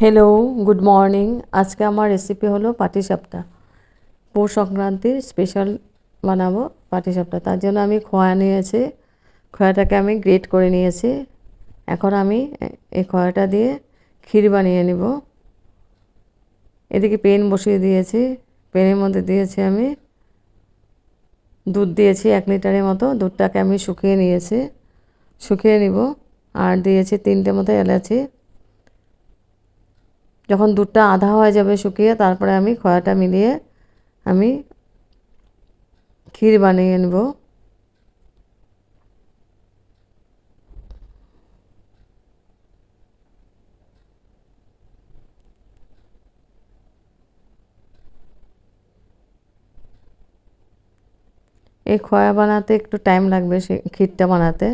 Hello good morning আজকে আমার recipe হলো পাটিসাপটা পৌষ সংক্রান্তির স্পেশাল বানাবো পাটিসাপটা তার জন্য আমি খোয়া নিয়েছি। খোয়াটাকে আমি গ্রেট করে নিয়েছি। এখন আমি এই খোয়াটা দিয়ে ক্ষীর বানিয়ে নিব। এদিকে পেন বসিয়ে দিয়েছি। পেনের মধ্যে দিয়েছি আমি দুধ দিয়েছি এক লিটারের মতো। দুধটাকে আমি শুকিয়ে নিয়েছি। শুকিয়ে নিব। আর দিয়েছি তিনটে মতো এলাচি। যখন দুধটা আধা হয়ে যাবে শুকিয়ে, তারপরে আমি খয়াটা মিলিয়ে আমি ক্ষীর বানিয়ে নেব। এই খয়া বানাতে একটু টাইম লাগবে সে ক্ষীরটা বানাতে।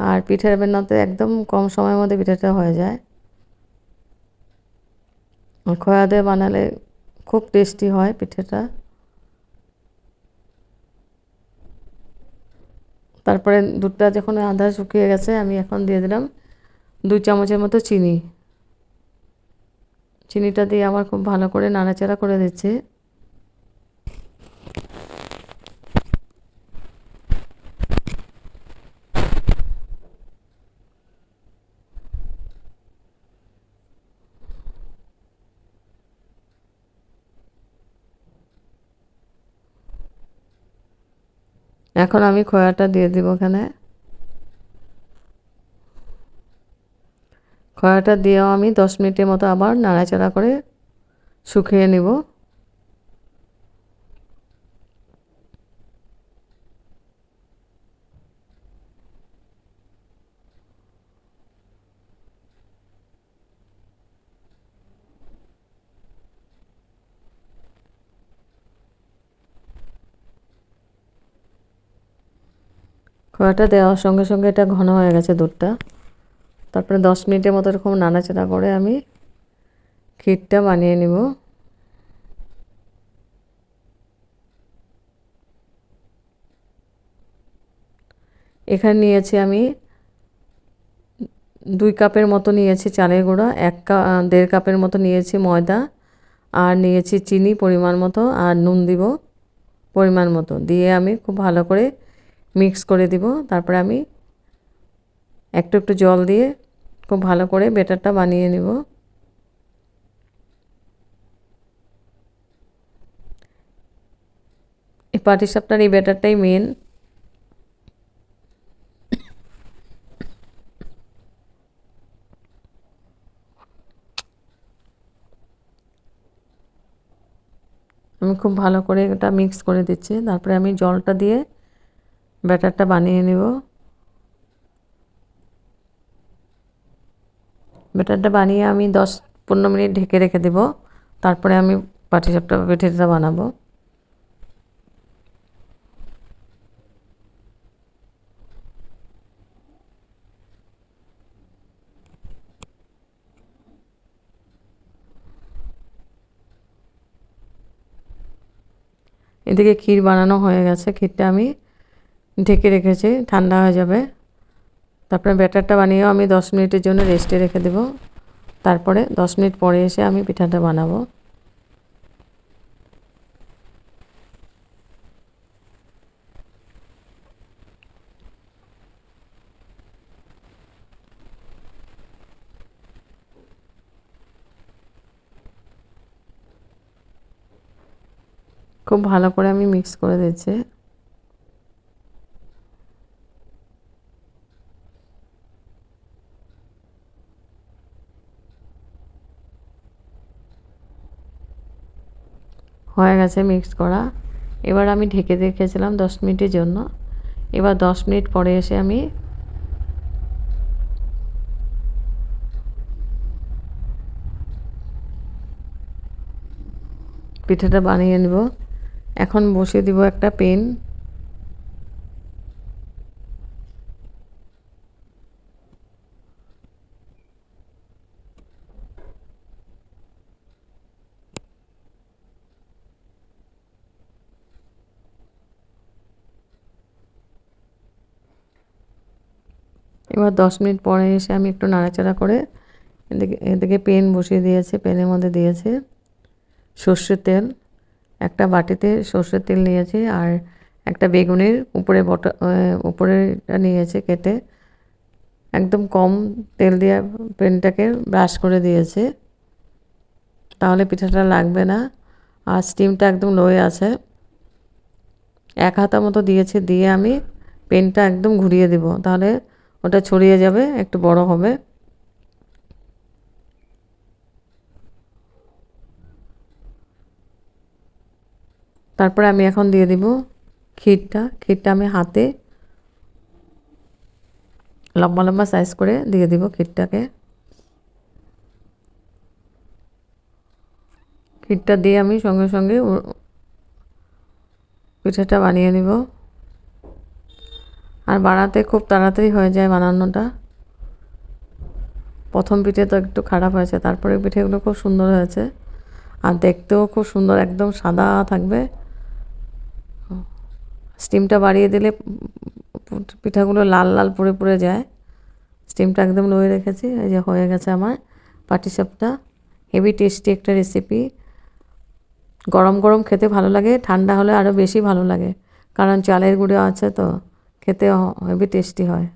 আর পিঠের বানাতে একদম কম সময়ের মধ্যে পিঠাটা হয়ে যায়। খোয়া দিয়ে বানালে খুব টেস্টি হয় পিঠেটা। তারপরে দুধটা যখন আধা শুকিয়ে গেছে, আমি এখন দিয়ে দিলাম দুই চামচের মতো চিনি। চিনিটা দিয়ে আমার খুব ভালো করে নাড়াচাড়া করে দিচ্ছি। এখন আমি খোয়াটা দিয়ে দিব এখানে। খয়াটা দিয়েও আমি দশ মিনিটের মতো আবার নাড়াচাড়া করে শুকিয়ে নিব। খোয়াটা দেওয়ার সঙ্গে সঙ্গে এটা ঘন হয়ে গেছে দুধটা। তারপরে দশ মিনিটের মতো এরকম নাড়াচাড়া করে আমি ক্ষীরটা বানিয়ে নিব। এখানে নিয়েছি আমি দুই কাপের মতো নিয়েছি চালের গুঁড়া, এক কাপ দেড় কাপের মতো নিয়েছি ময়দা আর নিয়েছি চিনি পরিমাণ মতো আর নুন দিব পরিমাণ মতো। দিয়ে আমি খুব ভালো করে মিক্স করে দিব। তারপরে আমি একটু একটু জল দিয়ে খুব ভালো করে বেটারটা বানিয়ে নিব। এই পাটিসাপটার এই ব্যাটারটাই মেন আমি খুব ভালো করে এটা মিক্স করে দিচ্ছি। তারপরে আমি জলটা দিয়ে ব্যাটারটা বানিয়ে নেব। ব্যাটারটা বানিয়ে আমি দশ পনেরো মিনিট ঢেকে রেখে দেব। তারপরে আমি পাটিসাপটা পিঠেটা বানাবো। এদিকে ক্ষীর বানানো হয়ে গেছে। ক্ষীরটা আমি ঢেকে রেখেছি, ঠান্ডা হয়ে যাবে। তারপরে ব্যাটারটা বানিয়েও আমি দশ মিনিটের জন্য রেস্টে রেখে দেব। তারপরে দশ মিনিট পরে এসে আমি পিঠাটা বানাবো। খুব ভালো করে আমি মিক্স করে দিচ্ছি। হয়ে গেছে মিক্স করা। এবার আমি ঢেকে দেখেছিলাম দশ মিনিটের জন্য। এবার দশ মিনিট পরে এসে আমি পিঠাটা বানিয়ে নেব। এখন বসিয়ে দিব একটা পেন। এবার দশ মিনিট পরে এসে আমি একটু নাড়াচাড়া করে এদিকে এদিকে পেন বসিয়ে দিয়েছে, পেনের মধ্যে দিয়েছে সর্ষের তেল। একটা বাটিতে সর্ষের তেল নিয়েছে আর একটা বেগুনের উপরে বটা উপরেটা নিয়েছে কেটে। একদম কম তেল দিয়ে পেনটাকে ব্রাশ করে দিয়েছে। তাহলে পিঠাটা লাগবে না আর স্টিমটা একদম লোয়ে আছে। এক হাতা মতো দিয়েছে, দিয়ে আমি পেনটা একদম ঘুরিয়ে দিব। তাহলে ওটা ছড়িয়ে যাবে, একটু বড় হবে। তারপরে আমি এখন দিয়ে দিব ক্ষীরটা। ক্ষীরটা আমি হাতে লম্বা লম্বা সাইজ করে দিয়ে দিব ক্ষীরটাকে। ক্ষীরটা দিয়ে আমি সঙ্গে সঙ্গে পিঠাটা বানিয়ে নিব। আর বানাতে খুব তাড়াতাড়ি হয়ে যায় বানানোটা। প্রথম পিঠে তো একটু খারাপ হয়েছে, তারপরে পিঠেগুলো খুব সুন্দর হয়েছে। আর দেখতেও খুব সুন্দর, একদম সাদা থাকবে। স্টিমটা বাড়িয়ে দিলে পিঠাগুলো লাল লাল পুড়ে পুড়ে যায়। স্টিমটা একদম লোয়ে রেখেছি, এই যে হয়ে গেছে আমার পাটিসাপটা হেভি টেস্টি একটা রেসিপি। গরম গরম খেতে ভালো লাগে, ঠান্ডা হলে আরও বেশি ভালো লাগে। কারণ চালের গুঁড়ো আছে তো। খেতে হেভি টেস্টি হয়।